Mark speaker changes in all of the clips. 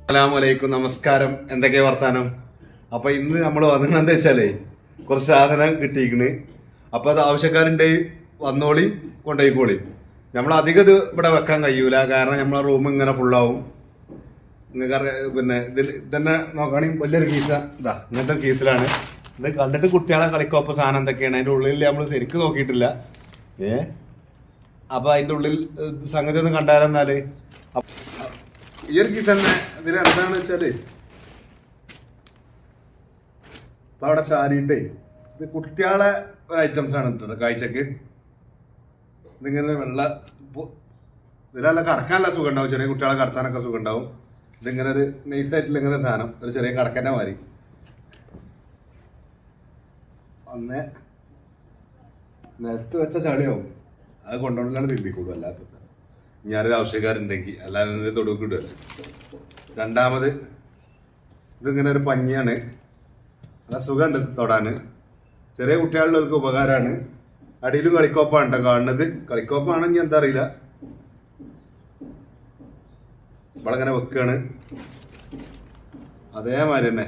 Speaker 1: അസ്സലാമലൈക്കും നമസ്കാരം. എന്തൊക്കെയാ വർത്താനം? അപ്പൊ ഇന്ന് നമ്മൾ വന്നത് എന്താ വെച്ചാലേ കുറച്ച് സാധനം കിട്ടിയിരിക്കണ്. അപ്പൊ അത് ആവശ്യക്കാരുണ്ട് വന്നോളി കൊണ്ടുപോയിക്കോളി. നമ്മൾ അധികം ഇത് ഇവിടെ വെക്കാൻ കഴിയൂല. കാരണം നമ്മളെ റൂം ഇങ്ങനെ ഫുള്ളാവും നിങ്ങൾക്ക് പിന്നെ ഇതിൽ തന്നെ നോക്കുകയാണെങ്കിൽ വലിയൊരു കീസ ഇതാ ഇങ്ങനത്തെ കീസിലാണ് ഇത് കണ്ടിട്ട് കുട്ടികളെ കളിക്കോപ്പ സാധനം എന്തൊക്കെയാണ്? അതിന്റെ ഉള്ളിൽ നമ്മൾ ശരിക്കും നോക്കിയിട്ടില്ല. ഏ? അപ്പൊ അതിന്റെ ഉള്ളിൽ സംഗതി ഒന്ന് കണ്ടാലെന്നാൽ? ഈ ഒരു കീസ് തന്നെ ഇതിൽ എന്താണെന്ന് വെച്ചാൽ ഇപ്പൊ അവിടെ ചാരിയിട്ടേ ഇത് കുട്ടികളെ ഒരു ഐറ്റംസ് ആണ് ഇട്ടത് കാഴ്ചക്ക്. ഇതിങ്ങനെ വെള്ള ഇതിലല്ല കടക്കാനുള്ള സുഖം ഉണ്ടാവും ചെറിയ കുട്ടികളെ കടത്താനൊക്കെ സുഖം ഉണ്ടാവും ഇതിങ്ങനെ ഒരു നൈസായിട്ടുള്ള ഇങ്ങനെ സാധനം ഒരു ചെറിയ കടക്കന്നെ മാതിരി. ഒന്ന് നിലത്ത് വെച്ച ചളിയാവും. അത് കൊണ്ടുകൊണ്ടാണ് തിരുമ്പിക്കൂടും അല്ലാത്ത ഞാനൊരു ആവശ്യക്കാരുണ്ടെങ്കിൽ അല്ലാതെ തൊടുക്കിടുമല്ല രണ്ടാമത് ഇതിങ്ങനെ ഒരു പഞ്ഞിയാണ്. നല്ല സുഖമുണ്ട് തൊടാന് ചെറിയ കുട്ടികളിലൊക്കെ ഉപകാരമാണ്. അടിയിലും കളിക്കോപ്പാണ് കേട്ടോ കാണുന്നത്. കളിക്കോപ്പാണെങ്കിൽ എന്താ അറിയില്ല. ഇവളങ്ങനെ വെക്കാണ്. അതേമാതിരി തന്നെ.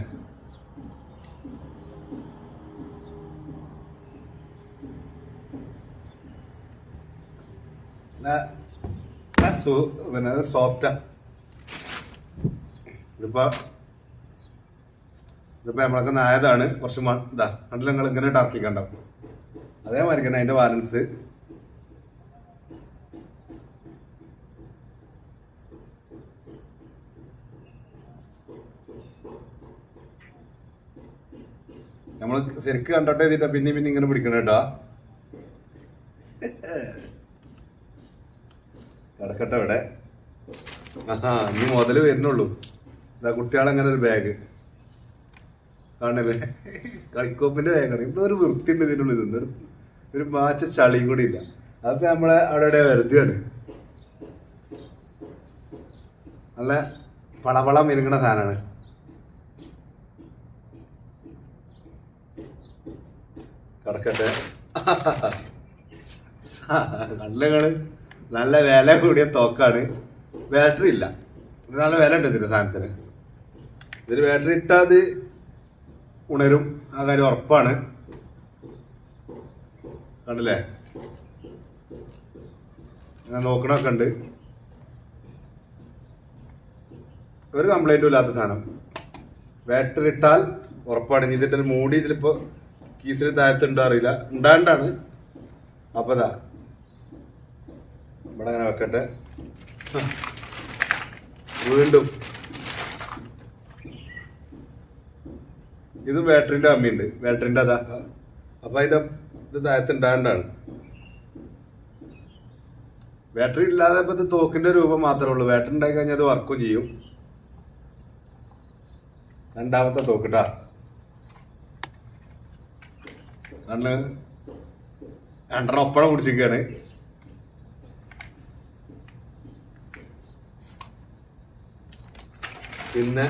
Speaker 1: പിന്നെ സോഫ്റ്റാ ഇതിപ്പോ ഇതിപ്പോ നമ്മളൊക്കെ നായതാണ്. കുറച്ച് മൺ ഇതാ കണ്ടില്ല നിങ്ങൾ ഇങ്ങനെ ടർക്കിക്കണ്ടാവും അതേമാതിരി തന്നെ അതിന്റെ ബാലൻസ് നമ്മൾ ശരിക്ക് കണ്ടോട്ടെ ചെയ്തിട്ടാ പിന്നെ പിന്നെ ഇങ്ങനെ പിടിക്കണം കേട്ടോ കിടക്കട്ടെ ഇവിടെ ആഹാ ഇനി മുതൽ വരുന്നുള്ളൂ. ഇതാ കുട്ടികളങ്ങനെ ഒരു ബാഗ് കാണില്ലേ? കളിക്കോപ്പിന്റെ ബാഗാണ് ഒരു വൃത്തിയുണ്ട് ഇതിനുള്ളിൽ നിന്ന് ഒരു മാച്ച ചളിയും കൂടി ഇല്ല. അതൊക്കെ നമ്മളെ അവിടെ ഇവിടെ നല്ല പളപള മിനുങ്ങണ സാധനമാണ്. കിടക്കട്ടെ. കണ്ണുകൾ നല്ല വില കൂടിയ തോക്കാണ്. ബാറ്ററി ഇല്ല. നല്ല വില ഉണ്ട് ഇതിന്റെ സാധനത്തിന്. ഇതിന് ബാറ്ററി ഇട്ടാൽ അത് ഉണരും. ആ കാര്യം ഉറപ്പാണ്. കണ്ടില്ലേ? ഞാൻ നോക്കണൊക്കെ ഉണ്ട്. ഒരു കംപ്ലൈന്റും ഇല്ലാത്ത സാധനം. ബാറ്ററി ഇട്ടാൽ ഉറപ്പാണ്. ഇനി ഇതിന്റെ ഒരു മൂടി ഇതിലിപ്പോ കീസിൽ താഴത്തുണ്ടോ അറിയില്ല. ഉണ്ടാണ്ടാണ്. അപ്പതാ. ഇവിടെ അങ്ങനെ വെക്കട്ടെ. വീണ്ടും. ഇത് ബാറ്ററിന്റെ അമ്മയുണ്ട്. ബാറ്ററിന്റെ അതാ അപ്പൊ അതിന്റെ ഇത് താഴത്തുണ്ടാണ്ടാണ് ബാറ്ററി ഇല്ലാതെ ഇപ്പൊ ഇത് തോക്കിന്റെ രൂപം മാത്രമേ ഉള്ളൂ. ബാറ്ററി ഉണ്ടായി കഴിഞ്ഞാൽ അത് വർക്കും ചെയ്യും. രണ്ടാമത്തെ തോക്കിട്ടാ. അന്ന് രണ്ടെണ്ണം ഒപ്പഴം കുടിച്ചിരിക്കുകയാണ് പിന്നെ?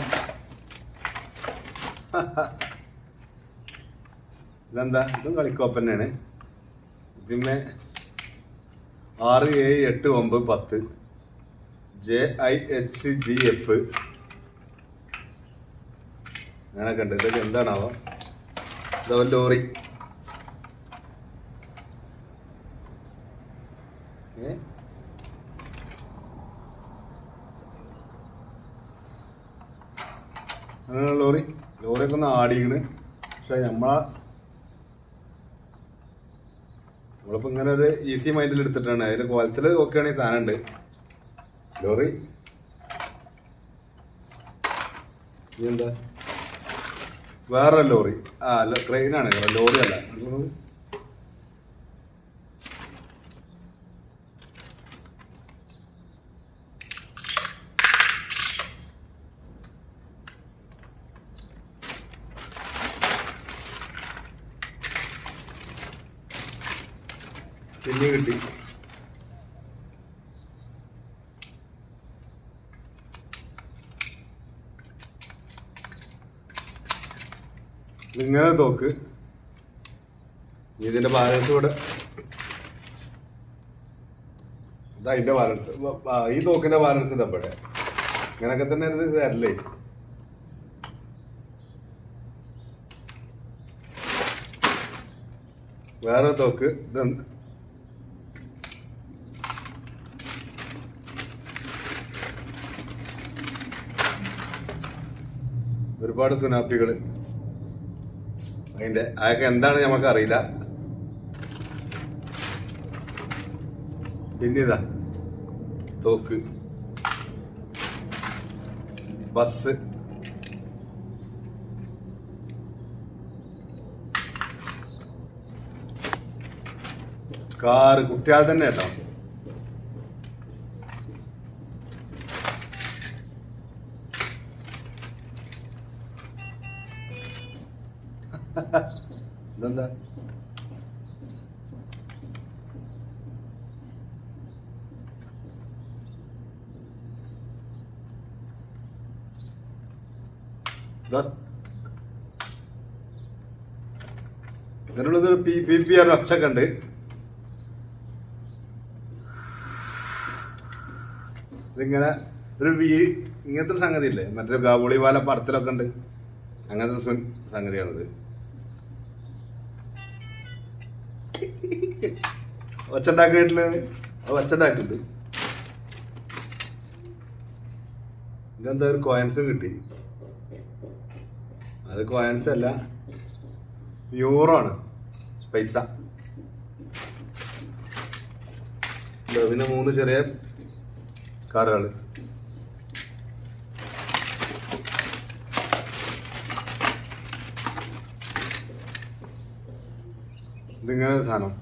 Speaker 1: ഇതെന്താ? ഇതും കളിക്കോപ്പ് തന്നെയാണ് ആറ് ഏഴ് എട്ട് ഒമ്പത് പത്ത്. J I H G F. അങ്ങനെയൊക്കെ ഉണ്ട്. ഇതൊക്കെ എന്താണാവോ? ഇതോ ലോറി. ഏ? അങ്ങനെയുള്ള ലോറി. ലോറിയൊക്കെ ഒന്ന് ആടിക്കണ് പക്ഷെ നമ്മളാ നമ്മളിപ്പോ ഇങ്ങനെ ഒരു ഈസി മൈൻഡിൽ എടുത്തിട്ടാണ്. അതിന്റെ ആണ് ഈ സാധനം ഉണ്ട്. ലോറി. എന്താ? വേറെ ലോറി. ആ അല്ല ട്രെയിനാണ് ലോറി അല്ല. പിന്നെ കിട്ടി. ഇങ്ങനെ തോക്ക്. ഇതിന്റെ ബാലൻസ് കൂടെ ഇതാ അതിന്റെ ബാലൻസ് ഈ തോക്കിന്റെ ബാലൻസ് ഇതപ്പോഴേ ഇങ്ങനൊക്കെ തന്നെ ഇത് വരല്ലേ? വേറെ തോക്ക്. ഇതുണ്ട് ഒരുപാട് സുനാപ്പികൾ അതിന്റെ അതൊക്കെ എന്താണ് നമുക്കറിയില്ല അറിയില്ല. പിന്നെ തോക്ക്. ബസ്. കാറ് കുട്ടികൾ തന്നെ കേട്ടോ. ഇതാ. ഇതിനുള്ളത് പി പി പി ആർ ഒച്ചൊക്കെ ഉണ്ട് ഇതിങ്ങനെ ഒരു വീ ഇങ്ങനത്തെ സംഗതി ഇല്ലേ മറ്റേ ഗാബോളി വാല പടത്തിലൊക്കെ ഉണ്ട്. അങ്ങനത്തെ സംഗതിയാണിത്. ഒച്ചുണ്ടാക്കി വീട്ടിൽ ഒച്ചുണ്ടാക്കിണ്ട്. ഇതെന്താ ഒരു കോയിൻസും കിട്ടി? അത് കോയിൻസ് അല്ല യൂറോ ആണ് പൈസ. പിന്നെ മൂന്ന് ചെറിയ കാറുകൾ ഇതിങ്ങനെ സാധനം.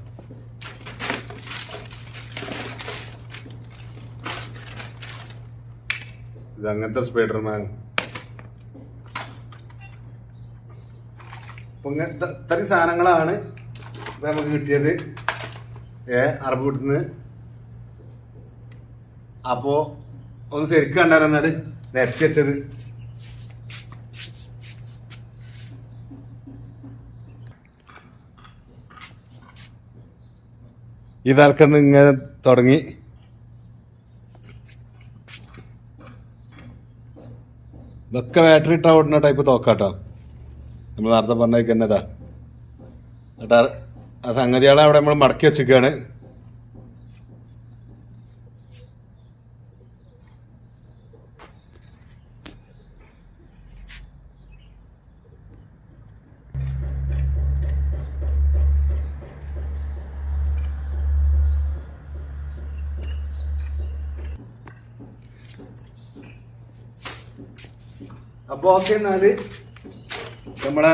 Speaker 1: ഇത് അങ്ങനത്തെ സ്പൈഡർമാൻ. അപ്പം ഇങ്ങനത്തെ ഇത്രയും സാധനങ്ങളാണ് നമുക്ക് കിട്ടിയത്. ഏ അറബ് വീട്ടിൽ അപ്പോ ഒന്ന് ശരിക്കും കണ്ടാലെന്നാൽ നിരത്തി വെച്ചത്. ഇതാൽക്കെന്ന് ഇങ്ങനെ തുടങ്ങി. ഇതൊക്കെ ബാറ്ററി ഇട്ടാ ഓടുന്ന ടൈപ്പ് തോക്കാട്ടോ. നമ്മൾ നേരത്തെ പറഞ്ഞേക്ക് എന്നതാ എന്നിട്ട് ആ സംഗതികളെ അവിടെ നമ്മൾ മടക്കി വെച്ചിരിക്കുകയാണ്. അപ്പൊ ഓക്കെ എന്നാൽ. നമ്മളെ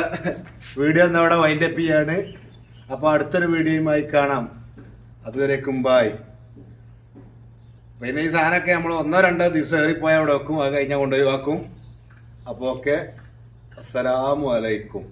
Speaker 1: വീഡിയോ ഇന്ന് വൈൻഡ് അപ്പ് ചെയ്യാണ്. അപ്പൊ അടുത്തൊരു വീഡിയോയുമായി കാണാം. അതുവരേക്കും ബായ് പിന്നെ ഈ സാധനമൊക്കെ നമ്മൾ ഒന്നോ രണ്ടോ ദിവസം ഏറിപ്പോയാൽ അവിടെ വെക്കും. അത് കഴിഞ്ഞാൽ കൊണ്ടുപോയി വാക്കും അപ്പോൾ ഓക്കെ. അസ്സലാമു അലൈക്കും.